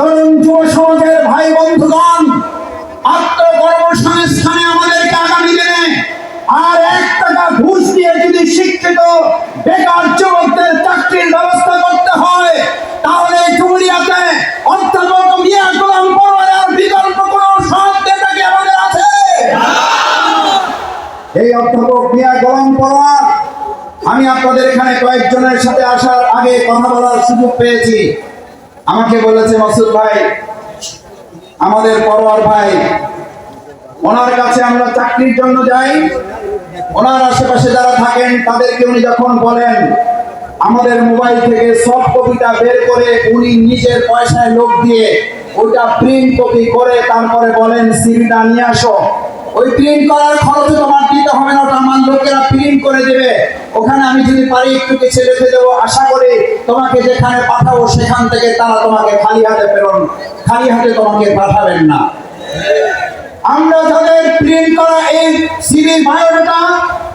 তরুণ যুব সমাজের ভাই বন্ধুগণ, আত্মকর্মসংস্থানে আমাদেরকে আগামী দিনে আর এক টাকা ঘুষ দিয়ে যদি শিক্ষিত, বেকার যুবকদের চাকরির ব্যবস্থা করতে হয়, তাহলে চুরিয়াতে অধ্যাপক মিয়া গোলাম পরোয়ার বিকল্প কোন সৎ নেতা কি আমাদের আছে? এই অধ্যাপক মিয়া গোলাম পরোয়ার, আমি আপনাদের এখানে কয়েকজনের সাথে আসার আগে কথা বলার সুযোগ পেয়েছি। আমাকে বলেছে, মাসুদ ভাই, আমাদের পরোয়ার ভাই, ওনার কাছে আমরা চাকরির জন্য যাই। ওনার আশেপাশে যারা থাকেন, তাদেরকে উনি যখন বলেন, আমাদের মোবাইল থেকে সফট কপিটা বের করে উনি নিজের পয়সায় লোক দিয়ে ওইটা প্রিন্ট কপি করে তারপরে বলেন, সিভিটা নিয়ে আসো। ওই প্রিন্ট করার খরচ তোমার দিতে হবে না, ওটা আমার লোকেরা প্রিন্ট করে দেবে। ওখানে আমি যদি পারি, একটু কিছু দেবো। আশা তোমাকে যেখানে পাঠাবো, সেখান থেকে তারা তোমাকে খালি হাতে খালি হাতে তোমাকে পাঠাবেন না। আমরা যাদের প্রিন্ট করা এই সিভি বায়োডাটা,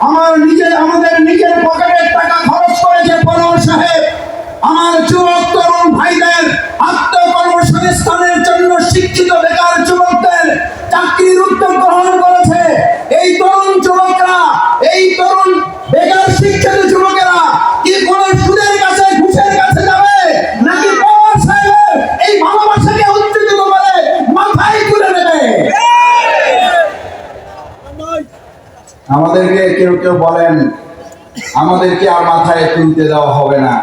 আমার নিজের, আমাদের নিজের পকেটের টাকা খরচ করেছে পনোয়ার সাহেব। আমার যুবক তরুণ ভাইদের আত্মকর্মসংস্থানের জন্য শিক্ষিত বেকার যুবকদের চাকরির উদ্যোগ গ্রহণ এই তরুণ যুবকরা, এই তরুণ বেকার শিক্ষিত যুবকেরা, কি কোন সুদের কাছে, ঘুষের কাছে যাবে? নাকি এই ভালোবাসাকে উজ্জীবিত করে মাথায় তুলে নেবে? আমাদেরকে কেউ কেউ বলেন, আমাদেরকে আর মাথায় তুলতে দেওয়া হবে না।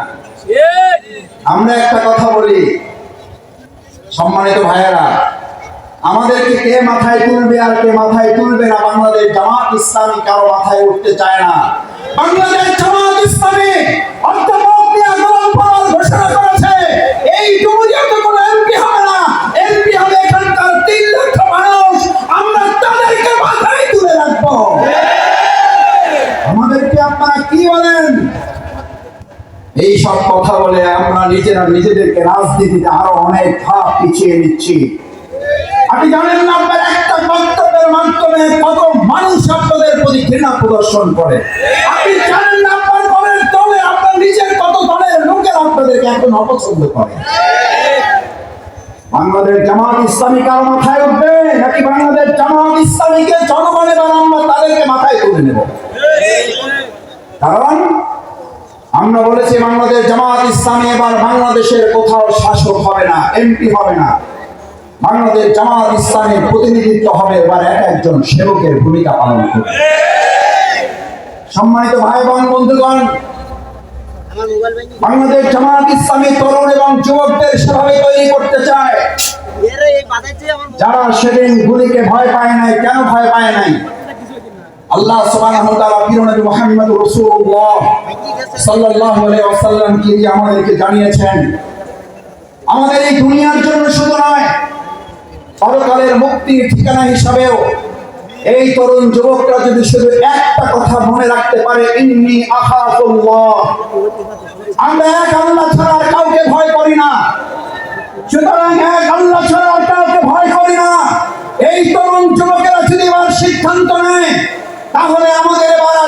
আমরা একটা কথা বলি, সম্মানিত ভাইয়েরা আমাদেরকে কে মাথায় তুলবে আর কে মাথায় তুলবে না বাংলাদেশ জামাত ইসলামী কারও মাথায় উঠতে চায় না। বাংলাদেশ জামাত ইসলামী এই মানুষ। আমরা কি বলেন? সব কথা বলে আমরা নিজেরা নিজেদেরকে রাজনীতিতে আরও অনেক ধাপ পিছিয়ে নিচ্ছি। আপনি জানেন না, আপনার একটা বক্তব্যের মাধ্যমে কত মানুষ আপনাদের প্রতি ঘৃণা প্রদর্শন করে। আপনি জানেন না, আপনার দলের দলে, আপনার নিজের কত দলের লোকের আপনাদেরকে এখন অপছন্দ করে। বাংলাদেশ জামাত ইসলামী কারও মাথায় উঠবে, নাকি বাংলাদেশ জামাত ইসলামীকে জনগণ এবার আমরা তাদেরকে মাথায় তুলে নেব? কারণ আমরা বলেছি, বাংলাদেশ জামাত ইসলামী এবার বাংলাদেশের কোথাও শাসক হবে না, এমপি হবে না। বাংলাদেশ জামাত ইসলামের প্রতিনিধিত্ব হবে এবার এক একজন সেবকের ভূমিকা পালন করবে। সম্মানিত ভাই বোন বন্ধুগণ, বাংলাদেশ জামাত ইসলামী তরুণ এবং যুবকদের সেভাবে তৈরি করতে চায়। যারা সেদিন গুলিকে ভয় পায় নাই, কেন ভয় পায় নাই? আল্লাহ সুবহানাহু ওয়া তাআলা প্রিয় নবী মুহাম্মদ রাসূলুল্লাহ সাল্লাল্লাহু আলাইহি ওয়াসাল্লাম কি আমাদেরকে জানিয়েছেন, আমাদের এই দুনিয়ার জন্য শুধু নয় পরকালের মুক্তির ঠিকানা হিসাবেও এই তরুণ যুবকরা যদি শুধু একটা কথা মনে রাখতে পারে, ইন্নি আখাফুল্লাহ। আমরা এক আল্লাহ ছাড়া আর কাউকে ভয় করি না। সুতরাং এক আল্লাহ ছাড়া কাউকে ভয় করি না। এই তরুণ যুবকেরা যদি এবার সিদ্ধান্ত নেয়, তাহলে আমাদের এবার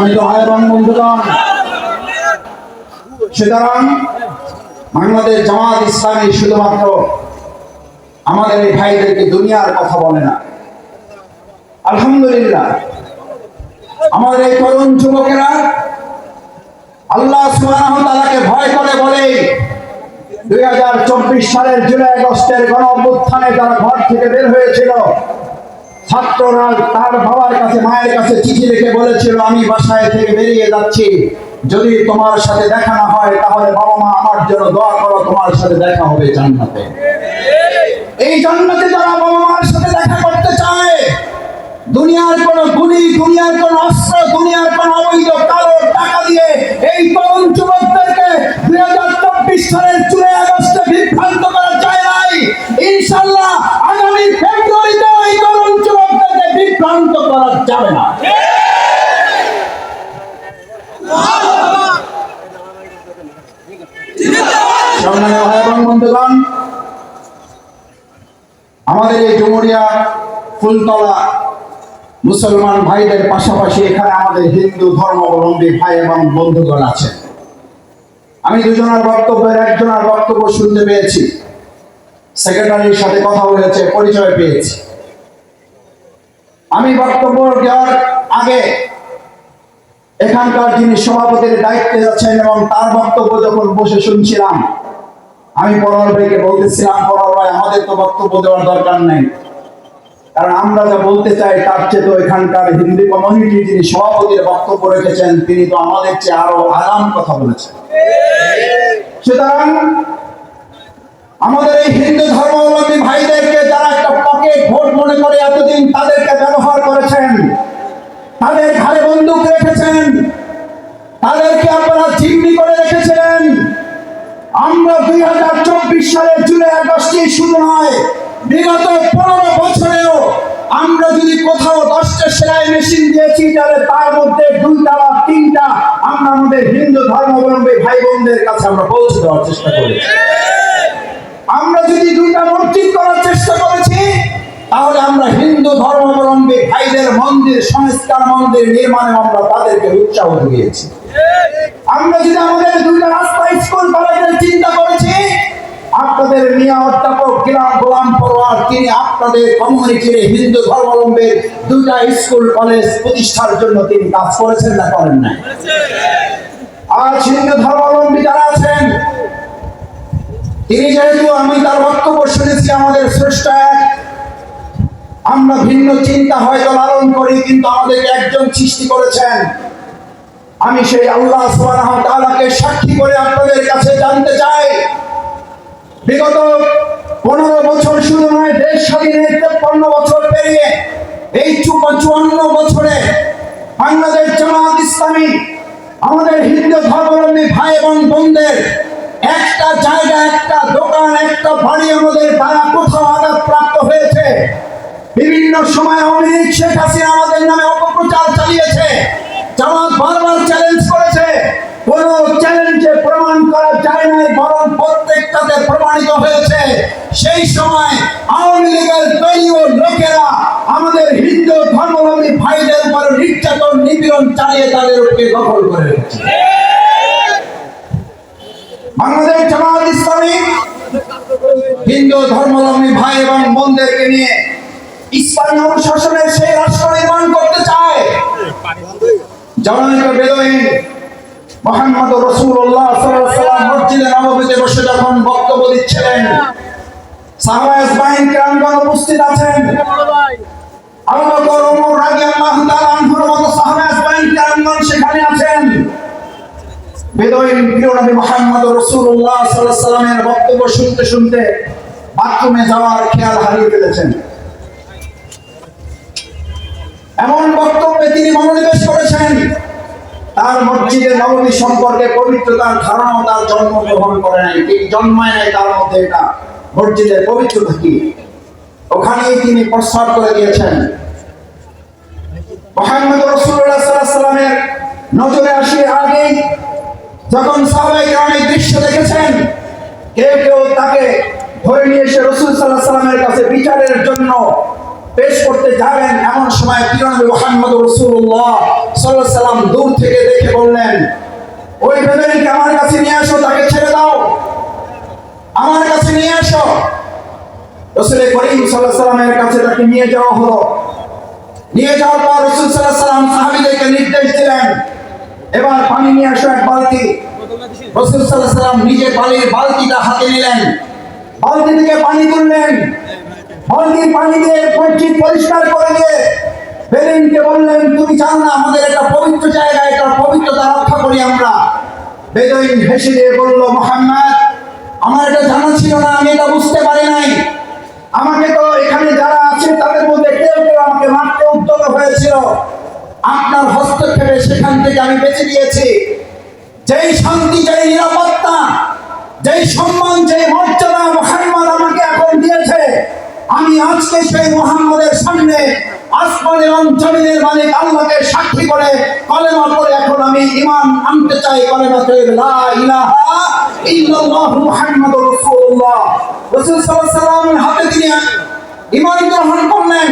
সম্মানিত ভাই এবং বন্ধুগণ, সুতরাং বাংলাদেশ জামাত ইসলামী শুধুমাত্র আমাদের এই ভাইদেরকে দুনিয়ার কথা বলে না। আলহামদুলিল্লাহ, আমাদের এই তরুণ যুবকেরা আল্লাহ ওয়া ভয় করে বলে দুই হাজার চব্বিশ সালের জুলাই আগস্টের গণ অভ্যুত্থানে তারা ঘর থেকে বের হয়েছিল। ছাত্ররা তার বাবার কাছে, মায়ের কাছে চিঠি লিখে বলেছিল, আমি বাসায় থেকে বেরিয়ে যাচ্ছি। যদি তোমার সাথে দেখা না হয়, তাহলে বাবা মা আমার জন্য দোয়া করো, তোমার সাথে দেখা হবে জান্নাতে। এই জান্নাতে যারা বাবা মার সাথে দেখা করতে চায়। দুনিয়ার কোন গুলি দুনিয়ার কোন অস্ত্র, দুনিয়ার কোন অবৈধ কালো টাকা দিয়ে এই তরুণ যুবকদেরকে দুই হাজার চব্বিশ সালের চুড়ে আগস্টে বিভ্রান্ত করা যায় না আমাদের এই ডুমুরিয়া ফুলতলা মুসলমান ভাইদের পাশাপাশি এখানে আমাদের হিন্দু ধর্মাবলম্বী ভাই এবং বন্ধুগণ আছেন আমি দুজনের বক্তব্যের একজনের বক্তব্য শুনতে পেয়েছি। সেক্রেটারির সাথে কথা হয়েছে পরিচয় পেয়েছি। আমি বক্তব্য দেওয়ার আগে এখানকার যিনি সভাপতির দায়িত্বে যাচ্ছেন এবং তার বক্তব্য যখন বসে শুনছিলাম, আমি পরোয়ার ভাইকে বলতেছিলাম পরোয়ার ভাই, আমাদের তো বক্তব্য দেওয়ার দরকার নেই। কারণ আমরা যা বলতে চাই, তার চেয়ে তো এখানকার হিন্দু কমিউনিটি যিনি সভাপতির বক্তব্য রেখেছেন, তিনি তো আমাদের চেয়ে আরও আগাম কথা বলেছেন। সুতরাং আমাদের এই হিন্দু ধর্মাবলম্বী ভাইদেরকে যারা একটা পকেট ভোট মনে করে এতদিন তাদেরকে ব্যবহার করেছেন, তাদের ঘাড়ে বন্দুক রেখেছেন, তাদেরকে আপনারা জিম্মি করে রেখেছিলেন আমরা দুই হাজার চব্বিশ সালের জুলাই আগস্টে শুরু নয় বিগত পনেরো বছরেও আমরা যদি কোথাও দশটা সেলাই মেশিন দিয়েছি, তাহলে তার মধ্যে দুইটা বা তিনটা আমরা আমাদের হিন্দু ধর্মাবলম্বী ভাই বোনদের কাছে আমরা পৌঁছে দেওয়ার চেষ্টা করেছি। আমরা যদি দুইটা মসজিদ করার চেষ্টা করেছি, তাহলে আমরা হিন্দু ধর্মাবলম্বী ভাইদের মন্দির, সংস্কার মন্দির নির্মাণে আমরা তাদেরকে উৎসাহ দিয়েছি। আমরা যদি আমাদের দুইটা রাস্তা স্কুল কলেজের চিন্তা করেছি আপনাদের মিয়া অধ্যাপক কিরাম গোলাম পরোয়ার, তিনি আপনাদের কমিউনিটির হিন্দু ধর্মাবলম্বীর দুইটা স্কুল কলেজ প্রতিষ্ঠার জন্য তিনি কাজ করেছেন না করেন না আজ হিন্দু ধর্মাবলম্বী যারা আছেন, তিনি যেহেতু আমি তার বক্তব্য শুনেছি, আমাদের শ্রেষ্ঠ এক, আমরা ভিন্ন চিন্তা হয়তো লালন করি, কিন্তু আমাদেরকে একজন সৃষ্টি করেছেন। আমি সেই আল্লাহ সাক্ষী করে আপনাদের কাছে জানতে চাই বিগত পনেরো বছর শুরু নয়, দেশ স্বাধীনের তেপ্পান্ন বছর পেরিয়ে এই চুয়ান্ন বছরে বাংলাদেশ জামাত ইসলামী, আমাদের হিন্দু ধর্মাবলম্বী ভাই এবং বোনদের একটা জায়গা, একটা দোকান, একটা বাড়ি আমাদের দ্বারা কোথাও আঘাত প্রাপ্ত হয়েছে। বিভিন্ন সময় আওয়ামী শেখ হাসিনা আমাদের নামে অপপ্রচার চালিয়েছে। জামাত বারবার চ্যালেঞ্জ করেছে। কোন চ্যালেঞ্জে প্রমাণ প্রমাণিত হয়েছে, সেই সময় আওয়ামী লীগের দলীয় লোকেরা আমাদের হিন্দু ধর্মাবলম্বী ভাইদের উপর নির্যাতন, নিপীড়ন চালিয়ে তাদের উপরে দখল করে বাংলাদেশ জামাত ইসলামী হিন্দু ভাই এবং বোনদেরকে নিয়ে ইসলামী অনুশাসনের সেই রাষ্ট্র নির্মাণ করতে চায়। জনৈক বেদুইন মোহাম্মদ রসুল্লাহ সাল্লাম মসজিদে নবমীতে বসে যখন বক্তব্য দিচ্ছিলেন উপস্থিত আছেন। ওমর রাদিয়াল্লাহু তাআলা আনহুর সেখানে আছেন। প্রিয় নবী সাল্লামের বক্তব্য শুনতে শুনতে বাথরুমে যাওয়ার খেয়াল হারিয়ে ফেলেছেন। এমন বক্তব্যে তিনি মনোনিবেশ করেছেন তার মসজিদের নবমী সম্পর্কে পবিত্রতার ধারণাও তার জন্মগ্রহণ করে নাই। তিনি জন্মায় নাই তার মধ্যে এটা মসজিদের পবিত্রতা কি ওখানেই তিনি প্রস্তাব করে দিয়েছেন। মোহাম্মদ রসুল্লাহ সাল্লামের নজরে আসে আগেই যখন সাহাবাই গ্রামের দৃশ্য দেখেছেন, কেউ কেউ তাকে ধরে নিয়ে এসে রসুল সাল্লাহ সাল্লামের কাছে বিচারের জন্য পেশ করতে যাবেন এমন সময় পিরানবী মোহাম্মদ রসুল্লাহ সাল্লাহ সাল্লাম দূর থেকে দেখে বললেন, ওই বেদনীকে আমার কাছে নিয়ে আসো তাকে ছেড়ে দাও। আমার কাছে নিয়ে আসো রসুল করিম সাল্লাহ সাল্লামের কাছে তাকে নিয়ে যাওয়া হলো। নিয়ে যাওয়ার পর রসুল সাল্লাহ সাল্লাম সাহাবিদেরকে নির্দেশ দিলেন, এবার পানি নিয়ে আসো এক বালতি। রসুল সাল্লাহ সাল্লাম নিজে পানির বালতিটা হাতে নিলেন। বালতি থেকে পানি তুললেন। বালতির পানি দিয়ে মসজিদ পরিষ্কার করে দিয়ে বেদিনকে বললেন, তুমি চাও না আমাদের একটা পবিত্র জায়গা, একটা পবিত্রতা রক্ষা করি আমরা? বেদইন হেসে দিয়ে বলল, মোহাম্মদ, আমার এটা জানা ছিল না, আমি এটা বুঝতে পারি নাই। আমাকে তো এখানে যারা আছে, তাদের মধ্যে কেউ কেউ আমাকে মারতে উদ্যোগ হয়েছিল। আপনার হস্তক্ষেপে সেখান থেকে আমি বেঁচে দিয়েছি যেই শান্তি, যেই নিরাপত্তা যেই সম্মান যেই মর্যাদা মোহাম্মদ আমাকে এখন দিয়েছে আমি আজকে সেই মোহাম্মদের সামনে আসমান এবং জমিনের মালিক আল্লাহকে সাক্ষী করে কলেমা পড়ে এখন আমি ইমান আনতে চাই, কলেমা করে লা ইলাহা মুহাম্মাদুর রাসূলুল্লাহ। রাসূল সাল্লাল্লাহু হাতে তিনি ইমান গ্রহণ করলেন।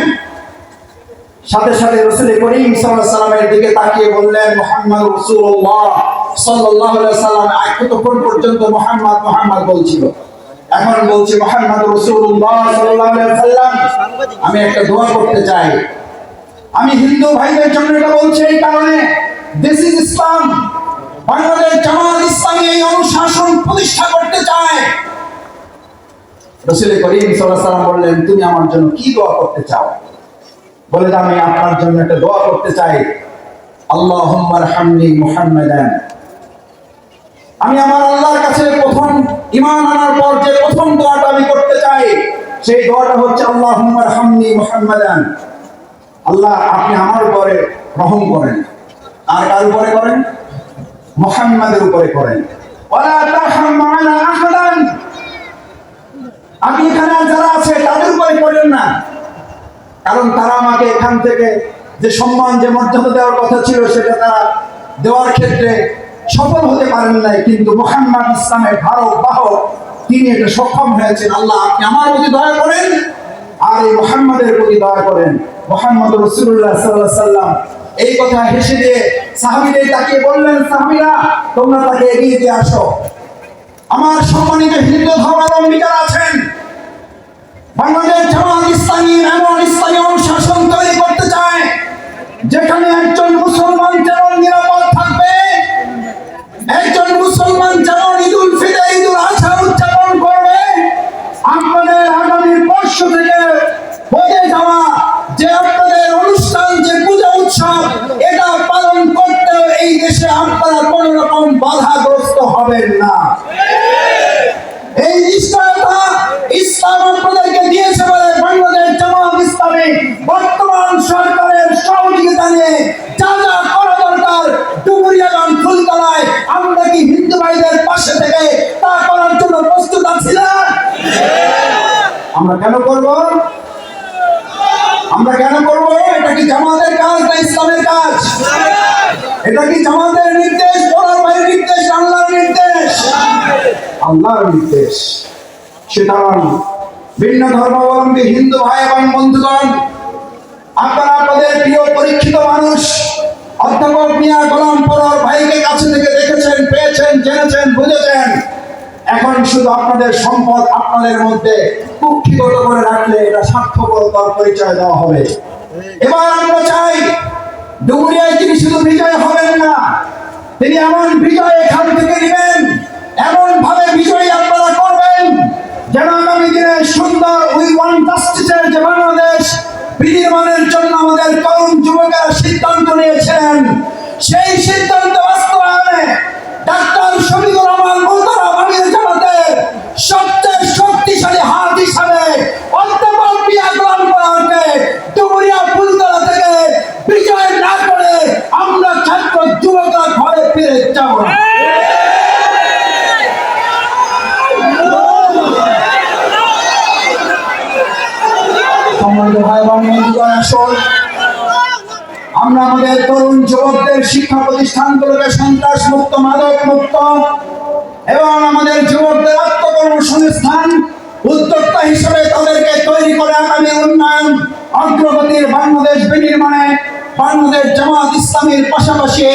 সাথে সাথে রসুল করিম সাল্লামের দিকে তাকিয়ে বললেন মোহাম্মদ রসুল্লাহ সাল্লাহ সাল্লাম এতক্ষণ পর্যন্ত মোহাম্মদ মোহাম্মদ বলছিল। এখন বলছি মোহাম্মদ রসুল্লাহ সাল্লাহ সাল্লাম আমি একটা দোয়া করতে চাই। আমি হিন্দু ভাইদের জন্য এটা বলছি এই কারণে দিস ইজ ইসলাম বাংলাদেশ জামাত ইসলামী এই অনুশাসন প্রতিষ্ঠা করতে চায়। রসুল করিম সাল্লাম বললেন, তুমি আমার জন্য কি দোয়া করতে চাও? বলে আমি আপনার জন্য একটা দোয়া করতে চাই। আল্লাহ হামনি মুহাম্মাদান। আমি আমার আল্লাহর কাছে প্রথম ইমান আনার পর যে প্রথম দোয়াটা আমি করতে চাই, সেই দোয়াটা হচ্ছে আল্লাহ হামনি মুহাম্মাদান। আল্লাহ আপনি আমার উপরে রহম করেন। আর কার উপরে করেন? মোহাম্মদের উপরে করেন। আপনি এখানে যারা আছে, তাদের উপরে করেন না। কারণ তারা আমাকে এখান থেকে যে সম্মান, যে মর্যাদা দেওয়ার কথা ছিল, সেটা তারা দেওয়ার ক্ষেত্রে সফল হতে পারেন নাই। কিন্তু মোহাম্মদ ইসলামের ধারক, বাহক, তিনি এটা সক্ষম হয়েছেন। আল্লাহ আপনি আমার প্রতি দয়া করেন, আর এই মোহাম্মদের প্রতি দয়া করেন। মোহাম্মদ রসুল্লাহ সাল্লাহ সাল্লাম এই কথা হেসে দিয়ে সাহাবিদের তাকে বললেন, সাহাবিরা, তোমরা তাকে এগিয়ে দিয়ে আসো। আমার সম্মানিত হিন্দু ধর্মাবলম্বীরা আছেন। বাংলাদেশ বাধাগ্রস্ত হবেন না। এই নিশ্চয়তা ইসলাম আপনাদেরকে দিয়েছে বলে বাংলাদেশ জামাত বর্তমান সরকারের সহযোগিতা নিয়ে যা যা করা দরকার ডুমুরিয়াগঞ্জ ফুলতলায়, আমরা কি হিন্দু ভাইদের পাশে থেকে তা করার জন্য প্রস্তুত আছি না? আমরা কেন করব? আমরা কেন করব? এটা কি জামাতের কাজ না ইসলামের কাজ? এটা কি জামাতের নির্দেশ? আল্লাহর নির্দেশ। সুতরাং ভিন্ন ধর্মাবলম্বী হিন্দু ভাই এবং বন্ধুগণ, আপনারা আপনাদের প্রিয় পরীক্ষিত মানুষ, অধ্যাপক মিয়া গোলাম পরর ভাইকে কাছে থেকে দেখেছেন, পেয়েছেন, জেনেছেন, বুঝেছেন। এখন শুধু আপনাদের সম্পদ আপনাদের মধ্যে কুক্ষিগত করে রাখলে এটা স্বার্থপরতার পরিচয় দেওয়া হবে। এবার আমরা চাই ডুবুরিয়ায় তিনি শুধু বিজয় হবেন না, তিনি এমন বিজয় সেই সিদ্ধান্ত বাস্তবায়নে ডাক্তার শফিকুর রহমান মোহতারা আমির জামাতের সবচেয়ে শক্তিশালী হাত হিসাবে থেকে না করে ছাত্র ঘরে ফিরে ভাই আসুন। আমরা আমাদের তরুণ যুবকদের শিক্ষা প্রতিষ্ঠানগুলোকে সন্ত্রাস মুক্ত মাদক মুক্ত এবং আমাদের যুবকদের আত্মকর্মসংস্থান উদ্যোক্তা হিসেবে তাদেরকে তৈরি করে আগামী উন্নয়ন অগ্রগতির বাংলাদেশ বিনির্মাণে, বাংলাদেশ জামাত ইসলামীর পাশাপাশি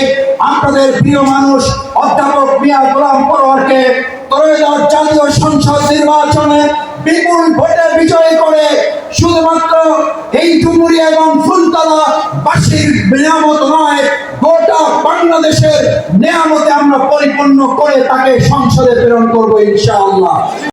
আপনাদের প্রিয় মানুষ অধ্যাপক মিয়া গোলাম পরোয়ারকে ত্রয়োদশ জাতীয় সংসদ নির্বাচনে বিপুল ভোটে বিজয় করে শুধুমাত্র এই ডুমুরি এবং ফুলতলা বাসীর নিয়ামত নয়, গোটা বাংলাদেশের নিয়ামতে আমরা পরিপূর্ণ করে তাকে সংসদে প্রেরণ করব ইনশাআল্লাহ।